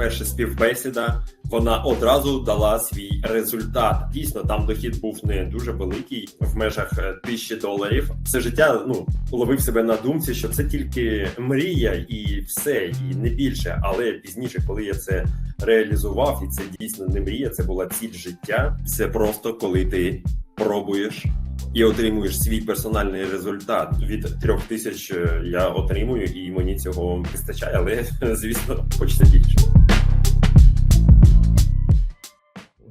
перша співбесіда, вона одразу дала свій результат. Дійсно, там дохід був не дуже великий в межах е, тисячі доларів. Все життя ну ловив себе на думці, що це тільки мрія і все, і не більше. Але пізніше, коли я це реалізував, і це дійсно не мрія, це була ціль життя. Це просто коли ти пробуєш і отримуєш свій персональний результат. Від трьох тисяч е, я отримую, і мені цього вистачає, але звісно, хочеться більше.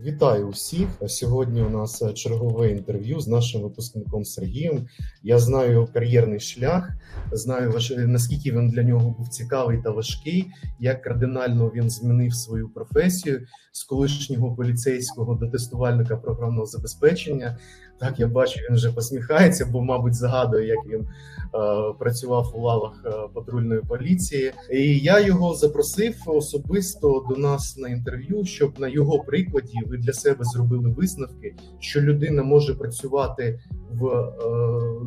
Вітаю усіх. Сьогодні у нас чергове інтерв'ю з нашим випускником Сергієм. Я знаю його кар'єрний шлях, знаю наскільки він для нього був цікавий та важкий, як кардинально він змінив свою професію з колишнього поліцейського до тестувальника програмного забезпечення. Так, я бачу, він вже посміхається, бо, мабуть, згадує, як він е, працював у лавах е, патрульної поліції. І я його запросив особисто до нас на інтерв'ю, щоб на його прикладі ви для себе зробили висновки, що людина може працювати в е,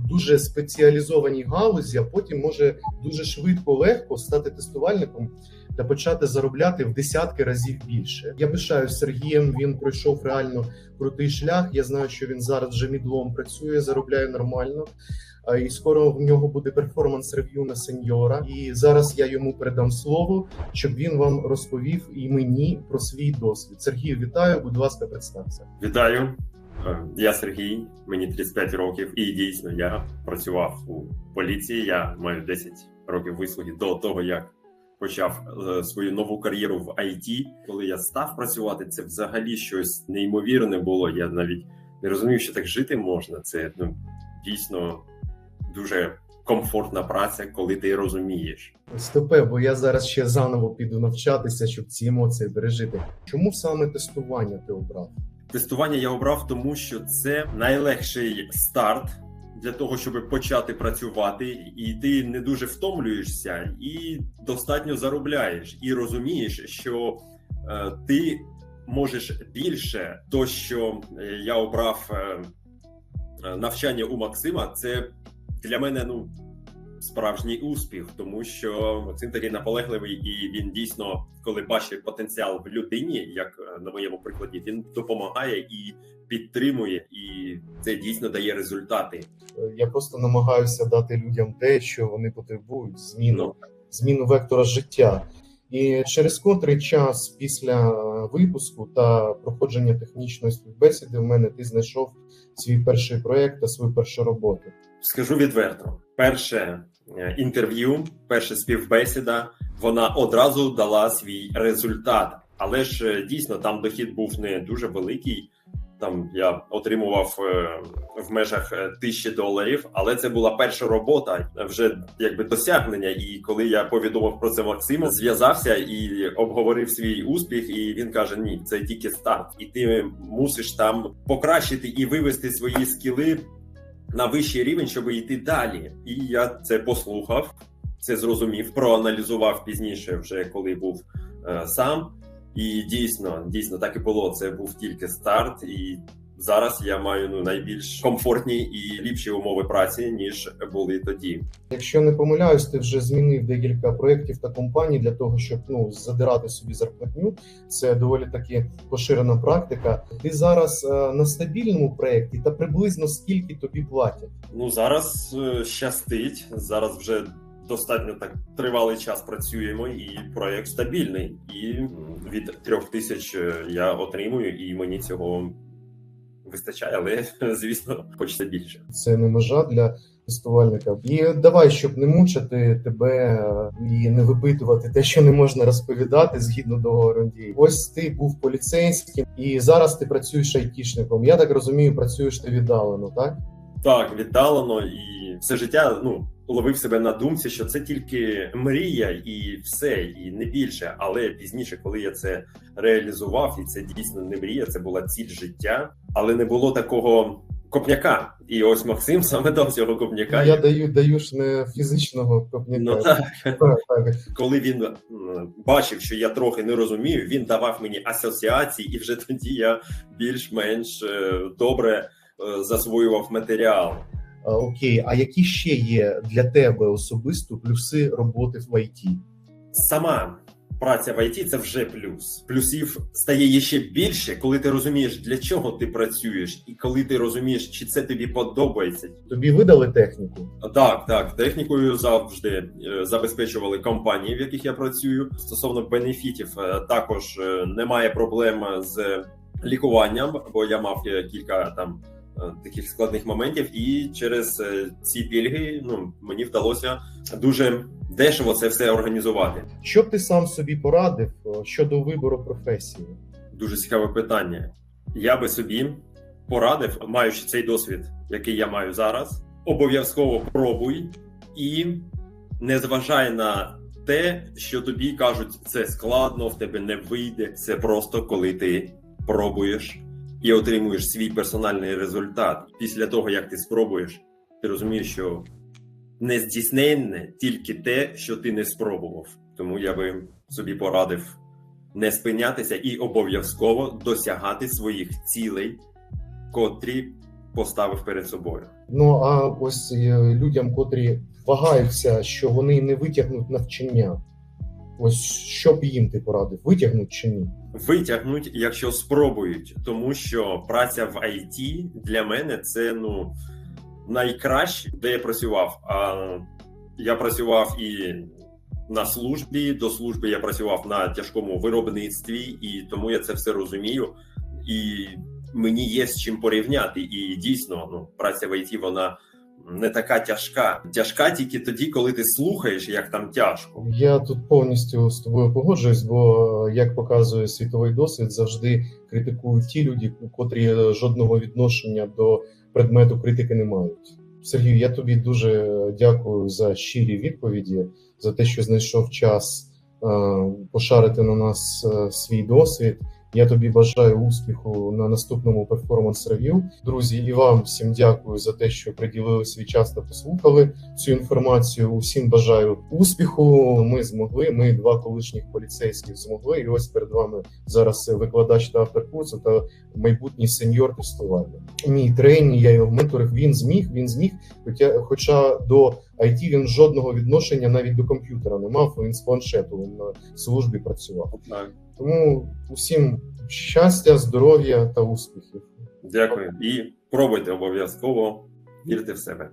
дуже спеціалізованій галузі, а потім може дуже швидко легко стати тестувальником та почати заробляти в десятки разів більше. Я пишаюсь Сергієм. Він пройшов реально крутий шлях. Я знаю, що він зараз вже мідлом працює, заробляє нормально. І скоро в нього буде перформанс рев'ю на сеньора. І зараз я йому передам слово, щоб він вам розповів і мені про свій досвід. Сергію, вітаю, будь ласка, представся. Вітаю, Е, я Сергій, мені 35 років, і дійсно я працював у поліції. Я маю 10 років вислуги до того, як почав е, свою нову кар'єру в IT. Коли я став працювати, це взагалі щось неймовірне було. Я навіть не розумів, що так жити можна. Це ну дійсно дуже комфортна праця, коли ти розумієш. Стопе, бо я зараз ще заново піду навчатися, щоб ці емоції пережити. Чому саме тестування ти обрав? Тестування я обрав, тому що це найлегший старт для того, щоб почати працювати, і ти не дуже втомлюєшся, і достатньо заробляєш, і розумієш, що е, ти можеш більше. То, що е, я обрав е, е, навчання у Максима, це для мене ну справжній успіх, тому що Максим такий наполегливий, і він дійсно, коли бачить потенціал в людині, як е, на моєму прикладі, він допомагає і підтримує, і це дійсно дає результати. Я просто намагаюся дати людям те, що вони потребують зміну, Ну зміну вектора життя. І через котрий час після випуску та проходження технічної співбесіди в мене ти знайшов свій перший проєкт та свою першу роботу. Скажу відверто: перше е, інтерв'ю, перша співбесіда, вона одразу дала свій результат. Але ж е, дійсно там дохід був не дуже великий. Там я отримував е, в межах тисячі доларів, але це була перша робота, вже якби досягнення. І коли я повідомив про це Максиму, зв'язався і обговорив свій успіх. І він каже: Ні, це тільки старт, і ти мусиш там покращити і вивести свої скіли на вищий рівень, щоб йти далі. І я це послухав, це зрозумів, проаналізував пізніше, вже коли був е, сам. І дійсно, дійсно так і було. Це був тільки старт, і зараз я маю ну найбільш комфортні і ліпші умови праці ніж були тоді. Якщо не помиляюсь, ти вже змінив декілька проєктів та компаній для того, щоб ну задирати собі зарплатню. Це доволі таки поширена практика. Ти зараз е, на стабільному проєкті та приблизно скільки тобі платять? Ну зараз е, щастить. Зараз вже достатньо так тривалий час працюємо, і проект стабільний. І від трьох тисяч е, я отримую, і мені цього вистачає, але звісно, хочеться більше. Це не межа для тестувальника. І давай, щоб не мучити тебе е, і не випитувати те, що не можна розповідати згідно договору дії. Ось ти був поліцейським, і зараз ти працюєш айтішником. Я так розумію, працюєш ти віддалено, так? Так, віддалено і все життя ну ловив себе на думці, що це тільки мрія і все, і не більше. Але пізніше, коли я це реалізував, і це дійсно не мрія, це була ціль життя, але не було такого копняка. І ось Максим саме дав цього копняка. Я даю даю ж не фізичного копняка. Ну так, Так, так. коли він бачив, що я трохи не розумію, він давав мені асоціації, і вже тоді я більш-менш е, добре засвоював матеріал. Окей, а які ще є для тебе особисто плюси роботи в ІТ? Сама праця в ІТ – це вже плюс. Плюсів стає ще більше, коли ти розумієш, для чого ти працюєш, і коли ти розумієш, чи це тобі подобається. Тобі видали техніку? Так, так, технікою завжди е, забезпечували компанії, в яких я працюю. Стосовно бенефітів, е, також е, немає проблем з лікуванням, бо я мав е, кілька там е, таких складних моментів, і через е, ці пільги ну мені вдалося дуже дешево це все організувати. Що б ти сам собі порадив е, щодо вибору професії? Дуже цікаве питання. Я би собі порадив, маючи цей досвід, який я маю зараз, обов'язково пробуй і не зважай на те, що тобі кажуть, це складно, в тебе не вийде. Це просто коли ти пробуєш і отримуєш свій персональний результат. Після того, як ти спробуєш, ти розумієш, що не здійсненне тільки те, що ти не спробував. Тому я би собі порадив не спинятися і обов'язково досягати своїх цілей, котрі поставив перед собою. Ну а ось е, людям, котрі вагаються, що вони не витягнуть навчання. Ось що б їм ти порадив, витягнуть чи ні? Витягнуть, якщо спробують, тому що праця в IT для мене це ну найкраще, де я працював. А я працював і на службі. До служби я працював на тяжкому виробництві, і тому я це все розумію. І мені є з чим порівняти. І дійсно, ну праця в ІТ, вона не така тяжка. Тяжка тільки тоді, коли ти слухаєш, як там тяжко. Я тут повністю з тобою погоджуюсь, бо як показує світовий досвід, завжди критикують ті люди, котрі жодного відношення до предмету критики не мають. Сергій, я тобі дуже дякую за щирі відповіді, за те, що знайшов час е, пошарити на нас е, свій досвід. Я тобі бажаю успіху на наступному перформанс-рев'ю. Друзі, і вам всім дякую за те, що приділили свій час та послухали цю інформацію. Усім бажаю успіху. Ми змогли. Ми два колишніх поліцейських змогли. І ось перед вами зараз викладач та автор курсу та майбутній сеньор тестування. Мій тренінг, я його менторив. Він зміг. Він зміг. Хоча, хоча до IT він жодного відношення навіть до комп'ютера не мав. Він з планшету він на службі працював. Так. Тому усім щастя, здоров'я та успіхів. Дякую і пробуйте обов'язково вірте в себе.